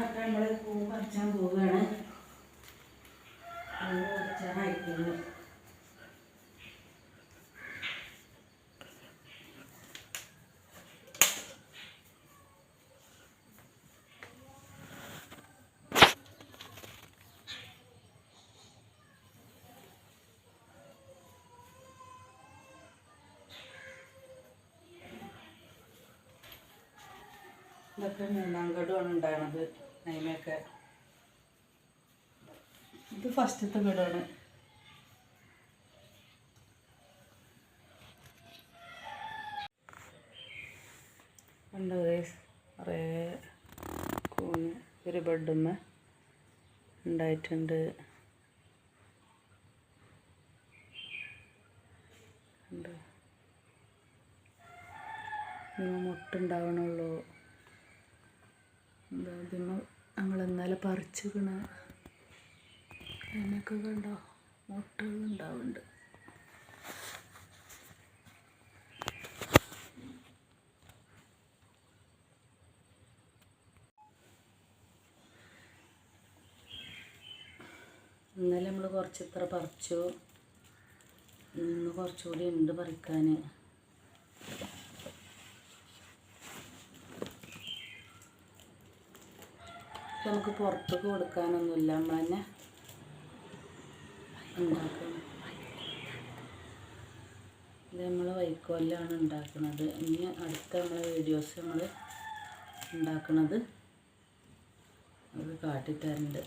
അപ്പം നമ്മൾ പൂ പറിച്ചാൻ പോവുകയാണ് പൂ പറിച്ചാനായിട്ടുണ്ട് ഇതൊക്കെ മൂന്നാം ഗഡുവാണ് ഉണ്ടാകണത് അതിനൊക്കെ ഇത് ഫസ്റ്റത്തെ വീടാണ്. ഉണ്ട് ഗൈസ് കുറേ കൂണ് ഒരു ബെഡുമ്മ ഉണ്ടായിട്ടുണ്ട്. ഉണ്ട് ഇന്ന് മുട്ടുണ്ടാവണുള്ളൂ. എന്താ ഇതിന് ഞങ്ങൾ ഇന്നലെ പറിച്ചിക്കണ അതിനൊക്കെ കണ്ടോ? മുട്ടകൾ ഉണ്ടാവുന്നുണ്ട്. ഇന്നലെ നമ്മൾ കുറച്ച് ഇത്ര പറിച്ചു. ഇന്ന് കുറച്ചുകൂടി ഉണ്ട് പറിക്കാൻ. നമുക്ക് പുറത്തേക്ക് കൊടുക്കാനൊന്നുമില്ല. നമ്മൾ തന്നെ ഇത് നമ്മൾ വൈക്കോലാണ് ഉണ്ടാക്കുന്നത് ഇനി അടുത്ത നമ്മളെ വീഡിയോസ് നമ്മൾ ഉണ്ടാക്കുന്നത് അത് കാട്ടിത്തരുന്നുണ്ട്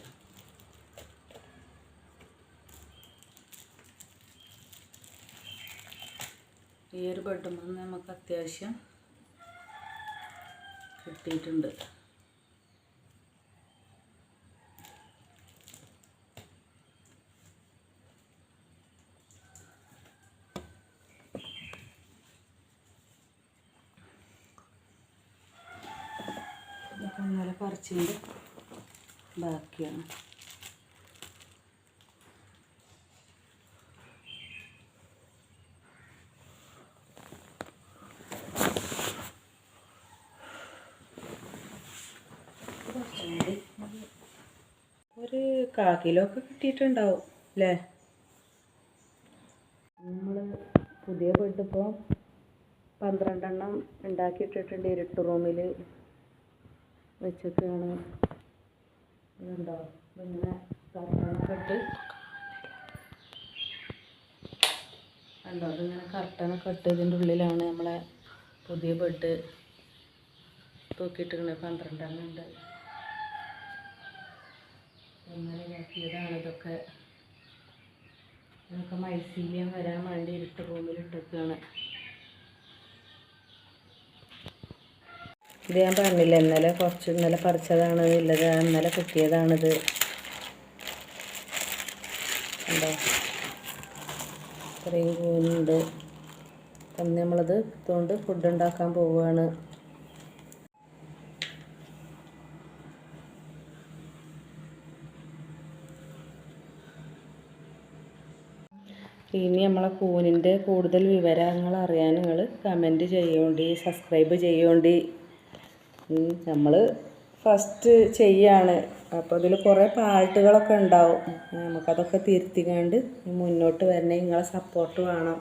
ഈ ഒരു ബെഡുമ്പോൾ നമുക്ക് അത്യാവശ്യം കിട്ടിയിട്ടുണ്ട് ഇതൊക്കെ ഇന്നലെ പറിച്ചിന്റെ ബാക്കിയാണ്. ഒരു കാ കിലോ ഒക്കെ കിട്ടിയിട്ടുണ്ടാവും അല്ലേ നമ്മൾ പുതിയ ബെഡ് ഇപ്പോൾ പന്ത്രണ്ടെണ്ണം ഉണ്ടാക്കിയിട്ടിട്ടുണ്ട് ഇരുട്ട് റൂമിൽ വെച്ചൊക്കെയാണ് ഇതുണ്ടോ? ഇങ്ങനെ കർട്ടനൊക്കെ ഇട്ട് കണ്ടോ? ഇതിങ്ങനെ കർട്ടനൊക്കെ ഇട്ട് ഇതിന്റെ ഉള്ളിലാണ് നമ്മളെ പുതിയ ബെഡ് തൂക്കിയിട്ടിരിക്കുന്നത്. പന്ത്രണ്ടെണ്ണം ഉണ്ട്. അങ്ങനെ ഇതാക്കിയതാണ് ഇതൊക്കെ. നമുക്ക് മൈസീലിയം വരാൻ വേണ്ടി ഇരുട്ട് റൂമിൽ ഇത് ഞാൻ പറഞ്ഞില്ല ഇന്നലെ കുറച്ച് ഇന്നലെ പറിച്ചതാണ് ഉള്ളത് ഇന്നലെ കുത്തിയതാണിത് ഉണ്ടോ ഇത്രയും കൂനുണ്ട്. അപ്പം നമ്മളത് ഇതുകൊണ്ട് ഫുഡ് ഉണ്ടാക്കാൻ പോവുകയാണ് ഇനി നമ്മളെ കൂനിന്റെ കൂടുതൽ വിവരങ്ങൾ അറിയാൻ നിങ്ങൾ കമന്റ് ചെയ്യേണ്ടി സബ്സ്ക്രൈബ് ചെയ്യോണ്ടി നമ്മൾ ഫസ്റ്റ് ചെയ്യാണ്. അപ്പോൾ അതിൽ കുറേ പാട്ടുകളൊക്കെ ഉണ്ടാവും. നമുക്കതൊക്കെ തിരുത്തിക്കാണ്ട് മുന്നോട്ട് വരണേ നിങ്ങളെ സപ്പോർട്ട് വേണം.